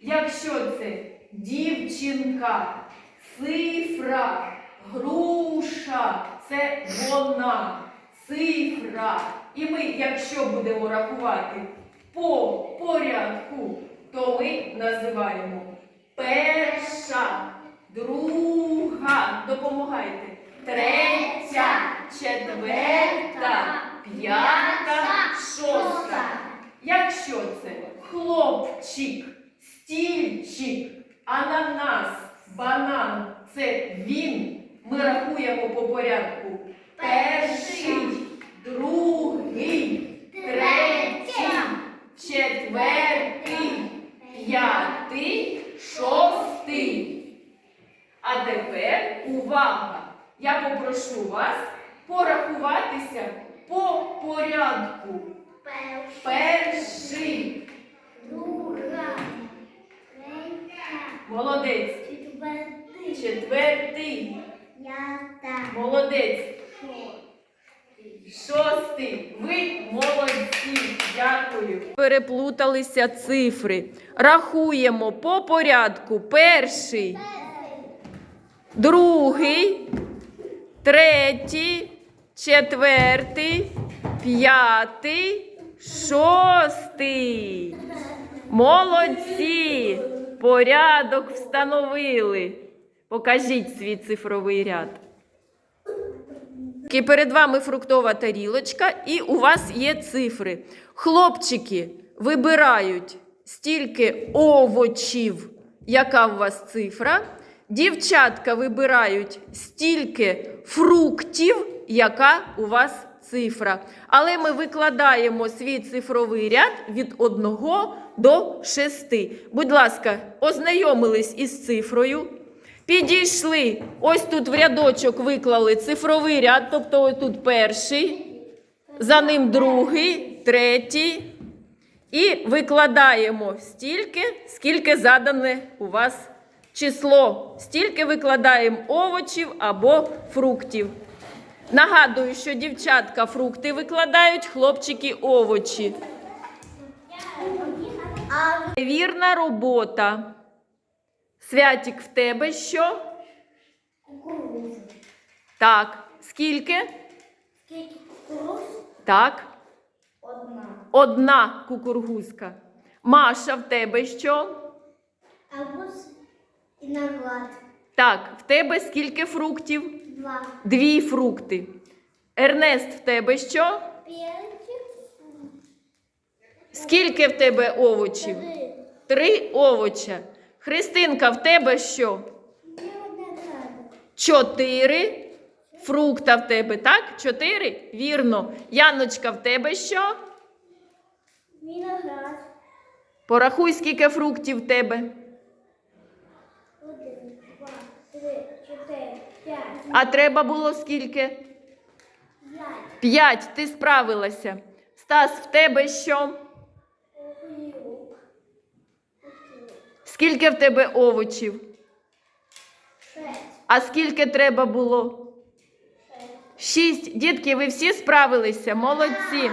Якщо це дівчинка, цифра, груша, це вона, цифра. І ми, якщо будемо рахувати по порядку, то ми називаємо перша, друга, допомагайте, третя, четверта, п'ята, шоста. Якщо це хлопчик, стільчик, ананас, банан це він, ми рахуємо по порядку. Перший, другий, третій, четвертий, п'ятий, шостий. А тепер увага! Я попрошу вас порахуватися по порядку. Перший. Друга, третя, Молодець. четвертий, Четвертий. п'ята, Молодець. Шостий. Ви молодці. Дякую. Переплуталися цифри. Рахуємо по порядку. Перший, другий, третій, четвертий, п'ятий, шостий. Молодці! Порядок встановили. Покажіть свій цифровий ряд. Перед вами фруктова тарілочка, і у вас є цифри. Хлопчики вибирають стільки овочів, яка у вас цифра. Дівчатка вибирають стільки фруктів, яка у вас цифра. Але ми викладаємо свій цифровий ряд від 1 до 6. Будь ласка, ознайомились із цифрою. Підійшли, ось тут в рядочок виклали цифровий ряд, тобто ось тут перший, за ним другий, третій. І викладаємо стільки, скільки задане у вас число. Стільки викладаємо овочів або фруктів. Нагадую, що дівчатка фрукти викладають, хлопчики овочі. Вірна робота. Святік, в тебе що? кукуруза. Так. Скільки? Скільки кукуруз? Так. Одна. Одна кукургузка. Маша, в тебе що? Арбуз і наглад. Так, в тебе скільки фруктів? Два. Дві фрукти. Ернест, в тебе що? П'ять. Скільки в тебе овочів? Три. Три овоча. Христинка, в тебе що? Чотири фрукта в тебе, так? Чотири? Вірно. Яночка, в тебе що? Виноград. Порахуй, скільки фруктів в тебе. Один, два, три, чотири, п'ять. А треба було скільки? П'ять. Ти справилася. Стас, в тебе що? Скільки в тебе овочів? Шесть. А скільки треба було? Шість. Дітки, ви всі справилися? Молодці.